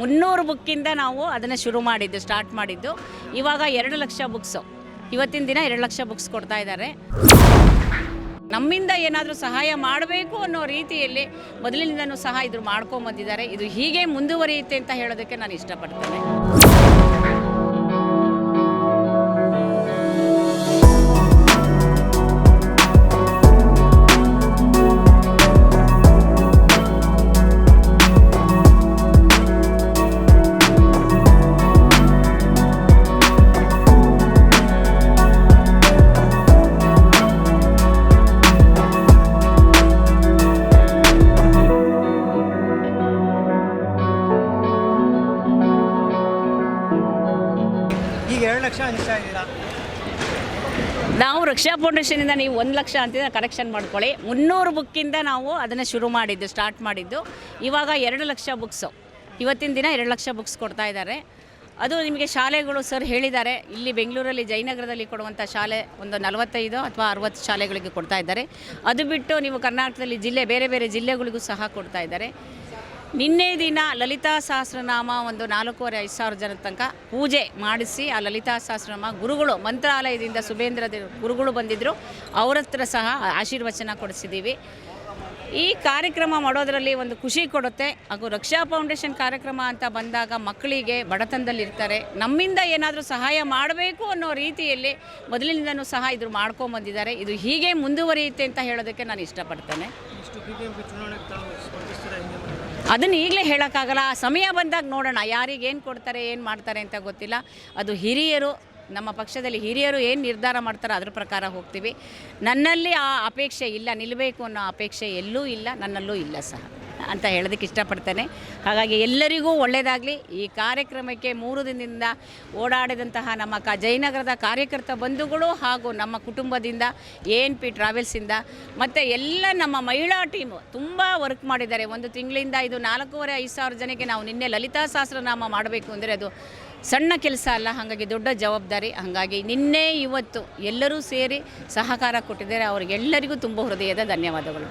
ಮುನ್ನೂರು ಬುಕ್ಕಿಂದ ನಾವು ಅದನ್ನು ಶುರು ಮಾಡಿದ್ದು, ಸ್ಟಾರ್ಟ್ ಮಾಡಿದ್ದು. ಇವಾಗ ಎರಡು ಲಕ್ಷ ಬುಕ್ಸು. ಇವತ್ತಿನ ದಿನ ಎರಡು ಲಕ್ಷ ಬುಕ್ಸ್ ಕೊಡ್ತಾ ಇದ್ದಾರೆ. ನಮ್ಮಿಂದ ಏನಾದರೂ ಸಹಾಯ ಮಾಡಬೇಕು ಅನ್ನೋ ರೀತಿಯಲ್ಲಿ ಮೊದಲಿನಿಂದನೂ ಸಹ ಇದ್ರು ಮಾಡ್ಕೊಂಬಂದಿದ್ದಾರೆ. ಇದು ಹೀಗೆ ಮುಂದುವರಿಯುತ್ತೆ ಅಂತ ಹೇಳೋದಕ್ಕೆ ನಾನು ಇಷ್ಟಪಡ್ತೇನೆ. ನಾವು ರಕ್ಷಾ ಫೌಂಡೇಶನಿಂದ ನೀವು ಒಂದು ಲಕ್ಷ ಅಂತಿದ್ರೆ ಕರೆಕ್ಷನ್ ಮಾಡ್ಕೊಳ್ಳಿ. ಮುನ್ನೂರು ಬುಕ್ಕಿಂದ ನಾವು ಅದನ್ನು ಶುರು ಮಾಡಿದ್ದು ಸ್ಟಾರ್ಟ್ ಮಾಡಿದ್ದು. ಇವಾಗ ಎರಡು ಲಕ್ಷ ಬುಕ್ಸು ಇವತ್ತಿನ ದಿನ ಎರಡು ಲಕ್ಷ ಬುಕ್ಸ್ ಕೊಡ್ತಾ ಇದ್ದಾರೆ. ಅದು ನಿಮಗೆ ಶಾಲೆಗಳು ಸರ್ ಹೇಳಿದ್ದಾರೆ. ಇಲ್ಲಿ ಬೆಂಗಳೂರಲ್ಲಿ ಜಯನಗರದಲ್ಲಿ ಕೊಡುವಂಥ ಶಾಲೆ ಒಂದು ನಲವತ್ತೈದು ಅಥವಾ ಅರವತ್ತು ಶಾಲೆಗಳಿಗೆ ಕೊಡ್ತಾ ಇದ್ದಾರೆ. ಅದು ಬಿಟ್ಟು ನೀವು ಕರ್ನಾಟಕದಲ್ಲಿ ಜಿಲ್ಲೆ, ಬೇರೆ ಬೇರೆ ಜಿಲ್ಲೆಗಳಿಗೂ ಸಹ ಕೊಡ್ತಾ ಇದ್ದಾರೆ. ನಿನ್ನೆ ದಿನ ಲಲಿತಾ ಸಹಸ್ರನಾಮ ಒಂದು ನಾಲ್ಕೂವರೆ, ಐದು ಸಾವಿರ ಜನ ತನಕ ಪೂಜೆ ಮಾಡಿಸಿ ಆ ಲಲಿತಾ ಸಹಸ್ರನಾಮ ಗುರುಗಳು, ಮಂತ್ರಾಲಯದಿಂದ ಸುಬೇಂದ್ರ ಗುರುಗಳು ಬಂದಿದ್ದರು ಅವ್ರ ಹತ್ರ ಸಹ ಆಶೀರ್ವಚನ ಕೊಡಿಸಿದ್ದೀವಿ. ಈ ಕಾರ್ಯಕ್ರಮ ಮಾಡೋದರಲ್ಲಿ ಒಂದು ಖುಷಿ ಕೊಡುತ್ತೆ. ಹಾಗೂ ರಕ್ಷಾ ಫೌಂಡೇಶನ್ ಕಾರ್ಯಕ್ರಮ ಅಂತ ಬಂದಾಗ ಮಕ್ಕಳಿಗೆ ಬಡತನದಲ್ಲಿರ್ತಾರೆ ನಮ್ಮಿಂದ ಏನಾದರೂ ಸಹಾಯ ಮಾಡಬೇಕು ಅನ್ನೋ ರೀತಿಯಲ್ಲಿ ಮೊದಲಿನಿಂದನೂ ಸಹ ಇದ್ರು ಮಾಡ್ಕೊಂಬಂದಿದ್ದಾರೆ. ಇದು ಹೀಗೆ ಮುಂದುವರಿಯುತ್ತೆ ಅಂತ ಹೇಳೋದಕ್ಕೆ ನಾನು ಇಷ್ಟಪಡ್ತೇನೆ. ಅದನ್ನು ಈಗಲೇ ಹೇಳೋಕ್ಕಾಗಲ್ಲ. ಆ ಸಮಯ ಬಂದಾಗ ನೋಡೋಣ, ಯಾರಿಗೆ ಏನು ಕೊಡ್ತಾರೆ, ಏನು ಮಾಡ್ತಾರೆ ಅಂತ ಗೊತ್ತಿಲ್ಲ. ಅದು ಹಿರಿಯರು, ನಮ್ಮ ಪಕ್ಷದಲ್ಲಿ ಹಿರಿಯರು ಏನು ನಿರ್ಧಾರ ಮಾಡ್ತಾರೋ ಅದ್ರ ಪ್ರಕಾರ ಹೋಗ್ತೀವಿ. ನನ್ನಲ್ಲಿ ಆ ಅಪೇಕ್ಷೆ ಇಲ್ಲ ನಿಲ್ಲಬೇಕು ಅನ್ನೋ ಅಪೇಕ್ಷೆ ಎಲ್ಲೂ ಇಲ್ಲ, ನನ್ನಲ್ಲೂ ಇಲ್ಲ ಸಹ. ಅಂತ ಹೇಳೋದಕ್ಕೆ ಇಷ್ಟಪಡ್ತೇನೆ. ಹಾಗಾಗಿ ಎಲ್ಲರಿಗೂ ಒಳ್ಳೆಯದಾಗಲಿ ಈ ಕಾರ್ಯಕ್ರಮಕ್ಕೆ ಮೂರು ದಿನದಿಂದ ಓಡಾಡಿದಂತಹ ನಮ್ಮ ಕ ಜಯನಗರದ ಕಾರ್ಯಕರ್ತ ಬಂಧುಗಳು ಹಾಗೂ ನಮ್ಮ ಕುಟುಂಬದಿಂದ, ಎ ಎನ್ ಪಿ ಟ್ರಾವೆಲ್ಸಿಂದ, ಮತ್ತು ಎಲ್ಲ ನಮ್ಮ ಮಹಿಳಾ ಟೀಮು ತುಂಬ ವರ್ಕ್ ಮಾಡಿದ್ದಾರೆ. ಒಂದು ತಿಂಗಳಿಂದ ಇದು ನಾಲ್ಕೂವರೆ, ಐದು ಸಾವಿರ ಜನಕ್ಕೆ ನಾವು ನಿನ್ನೆ ಲಲಿತಾ ಸಹಸ್ರನಾಮ ಮಾಡಬೇಕು ಅಂದರೆ ಅದು ಸಣ್ಣ ಕೆಲಸ ಅಲ್ಲ, ಹಾಗಾಗಿ ದೊಡ್ಡ ಜವಾಬ್ದಾರಿ. ಹಾಗಾಗಿ ನಿನ್ನೆ, ಇವತ್ತು ಎಲ್ಲರೂ ಸೇರಿ ಸಹಕಾರ ಕೊಟ್ಟಿದ್ದಾರೆ. ಅವರಿಗೆಲ್ಲರಿಗೂ ತುಂಬ ಹೃದಯದ ಧನ್ಯವಾದಗಳು.